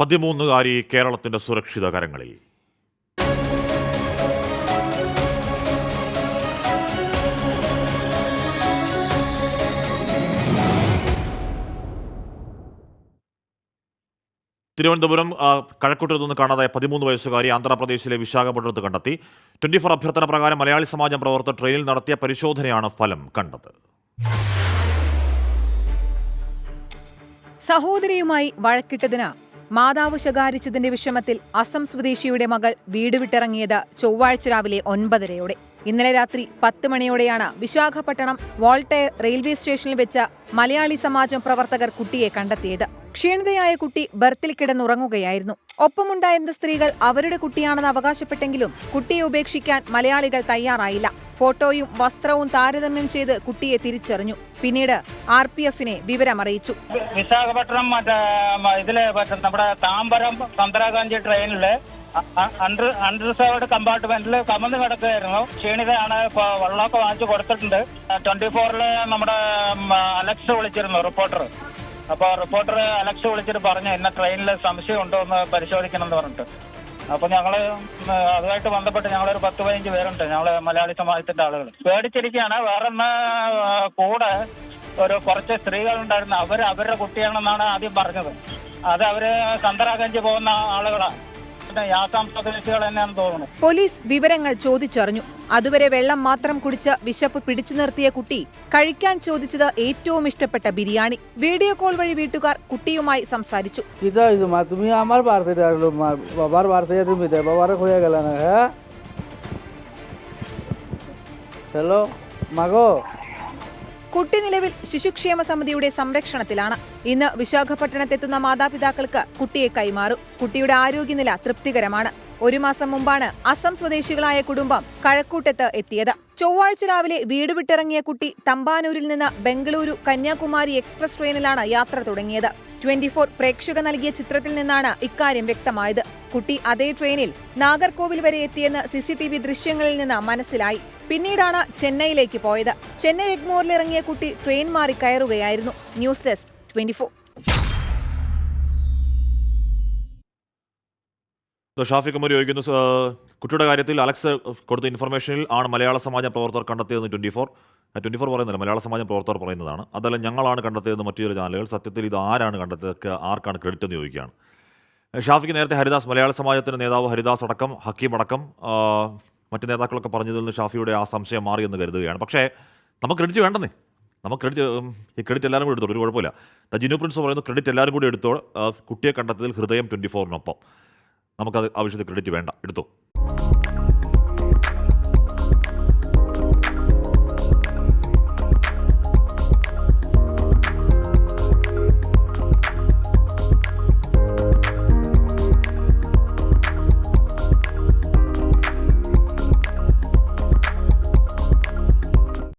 പതിമൂന്നുകാരി കേരളത്തിന്റെ സുരക്ഷിത കരങ്ങളിൽ. തിരുവനന്തപുരം കഴക്കൂട്ടിൽ നിന്ന് കാണാതായ പതിമൂന്ന് വയസ്സുകാരി ആന്ധ്രാപ്രദേശിലെ വിശാഖപട്ടണത്ത് കണ്ടെത്തി. ട്വന്റി ഫോർ അഭ്യർത്ഥന പ്രകാരം മലയാളി സമാജം പ്രവർത്തകർ ട്രെയിനിൽ നടത്തിയ പരിശോധനയാണ് ഫലം കണ്ടത്. സഹോദരിയുമായി വഴക്കിട്ടതിന് മാതാവ് ശകാരിച്ചതിന്റെ വിഷമത്തിൽ അസം സ്വദേശിയുടെ മകൾ വീട് വിട്ടിറങ്ങിയത് ചൊവ്വാഴ്ച രാവിലെ ഒൻപതരയോടെ. ഇന്നലെ രാത്രി പത്ത് മണിയോടെയാണ് വിശാഖപട്ടണം വോൾട്ടയർ റെയിൽവേ സ്റ്റേഷനിൽ വെച്ച മലയാളി സമാജം പ്രവർത്തകർ കുട്ടിയെ കണ്ടെത്തിയത്. ക്ഷീണിതയായ കുട്ടി ബർത്തിൽ കിടന്നുറങ്ങുകയായിരുന്നു. ഒപ്പമുണ്ടായിരുന്ന സ്ത്രീകൾ അവരുടെ കുട്ടിയാണെന്ന് അവകാശപ്പെട്ടെങ്കിലും കുട്ടിയെ ഉപേക്ഷിക്കാൻ മലയാളികൾ തയ്യാറായില്ല. ഫോട്ടോയും വസ്ത്രവും താരതമ്യം ചെയ്ത് കുട്ടിയെ തിരിച്ചറിഞ്ഞു. പിന്നീട് ആർ പി എഫിനെ വിവരമറിയിച്ചു വിശാഖപട്ടണം ഇതിലെ നമ്മുടെ താമ്പരം ചന്ദ്രാകാഞ്ചി ട്രെയിനിൽ അണ്ടർ കമ്പാർട്ട്മെന്റിൽ കമന്ന് കിടക്കുകയായിരുന്നു. ക്ഷീണിതയാണ് ഇപ്പോൾ വെള്ളമൊക്കെ വാങ്ങിച്ചു കൊടുത്തിട്ടുണ്ട്. ട്വന്റി ഫോറിൽ നമ്മുടെ അലക്സ് വിളിച്ചിരുന്നു റിപ്പോർട്ടർ അപ്പോൾ റിപ്പോർട്ടർ അലക്സ് വിളിച്ചിട്ട് പറഞ്ഞു ഇന്ന ട്രെയിനിൽ സംശയം ഉണ്ടോ എന്ന് പരിശോധിക്കണം എന്ന് പറഞ്ഞിട്ട്. അപ്പൊ ഞങ്ങൾ അതുമായിട്ട് ബന്ധപ്പെട്ട് ഞങ്ങളൊരു പത്ത് പതിനഞ്ച് പേരുണ്ട്. ഞങ്ങൾ മലയാളി സമാജത്തിന്റെ ആളുകൾ പേടിച്ചിരിക്കുകയാണ്. വേറെ കൂടെ ഒരു കുറച്ച് സ്ത്രീകളുണ്ടായിരുന്നു. അവർ അവരുടെ കുട്ടിയാണെന്നാണ് ആദ്യം പറഞ്ഞത്. അത് അവർ സന്തരാഗഞ്ച് പോകുന്ന ആളുകളാണ്. പോലീസ് വിവരങ്ങൾ ചോദിച്ചറിഞ്ഞു. അതുവരെ വെള്ളം മാത്രം കുടിച്ച് വിശപ്പ് പിടിച്ചു നിർത്തിയ കുട്ടി കഴിക്കാൻ ചോദിച്ചത് ഏറ്റവും ഇഷ്ടപ്പെട്ട ബിരിയാണി. വീഡിയോ കോൾ വഴി വീട്ടുകാർ കുട്ടിയുമായി സംസാരിച്ചു. ഹലോ? മകോ? കുട്ടി നിലവിൽ ശിശുക്ഷേമ സമിതിയുടെ സംരക്ഷണത്തിലാണ്. ഇന്ന് വിശാഖപട്ടണത്തെത്തുന്ന മാതാപിതാക്കൾക്ക് കുട്ടിയെ കൈമാറും. കുട്ടിയുടെ ആരോഗ്യനില തൃപ്തികരമാണ്. ഒരു മാസം മുമ്പാണ് അസം സ്വദേശികളായ കുടുംബം കഴക്കൂട്ടത്ത് എത്തിയത്. ചൊവ്വാഴ്ച രാവിലെ വീട് വിട്ടിറങ്ങിയ കുട്ടി തമ്പാനൂരിൽ നിന്ന് ബംഗളൂരു കന്യാകുമാരി എക്സ്പ്രസ് ട്രെയിനിലാണ് യാത്ര തുടങ്ങിയത്. ട്വന്റി ഫോർ പ്രേക്ഷക നൽകിയ ചിത്രത്തിൽ നിന്നാണ് ഇക്കാര്യം വ്യക്തമായത്. കുട്ടി അതേ ട്രെയിനിൽ നാഗർകോവിൽ വരെ എത്തിയെന്ന് സിസിടിവി ദൃശ്യങ്ങളിൽ നിന്ന് മനസ്സിലായി. പിന്നീടാണ് ചെന്നൈയിലേക്ക് പോയത്. ചെന്നൈ എഗ്മോറിൽ ഇറങ്ങിയ കുട്ടി ട്രെയിൻ മാറി കയറുകയായിരുന്നു. News desk twenty four. Shafi Kumar ചോദിക്കുന്നു കുട്ടിയുടെ കാര്യത്തിൽ അലക്സ് കൊടുത്ത ഇൻഫർമേഷനിൽ ആണ് മലയാള സമാജം പ്രവർത്തകർ കണ്ടെത്തിയതെന്ന് ട്വന്റി ഫോർ. ട്വന്റി ഫോർ പറയുന്നില്ല മലയാള സമാജം പ്രവർത്തകർ പറയുന്നതാണ്. അതല്ല ഞങ്ങളാണ് കണ്ടെത്തിയതെന്ന് മറ്റു ചില ചാനലുകൾ സത്യത്തിൽ ഇത് ആരാണ് കണ്ടെത്തിയതൊക്കെ ആർക്കാണ് ക്രെഡിറ്റ് എന്ന് ചോദിക്കുകയാണ്. ഷാഫിക്ക് നേരത്തെ ഹരിദാസ് മലയാള സമാജത്തിന്റെ നേതാവ് ഹരിദാസ് അടക്കം ഹക്കീം അടക്കം മറ്റ് നേതാക്കളൊക്കെ പറഞ്ഞതിൽ നിന്ന് ഷാഫിയുടെ ആ സംശയം മാറിയെന്ന് കരുതുകയാണ്. പക്ഷേ നമുക്ക് ക്രെഡിറ്റ് വേണ്ടെന്നേ. നമുക്ക് ക്രെഡിറ്റ് ഈ ക്രെഡിറ്റ് എല്ലാവരും കൂടി എടുത്തോളൂ. ഒരു കുഴപ്പമില്ല. ദ ജിനു പ്രിൻസ് പറയുന്നു ക്രെഡിറ്റ് എല്ലാവരും കൂടി എടുത്തോ കുട്ടിയെ കണ്ടെത്തിയതിൽ ഹൃദയം ട്വന്റി ഫോറിനൊപ്പം നമുക്കത് ആവശ്യത്തിൽ ക്രെഡിറ്റ് വേണ്ട. എടുത്തോ.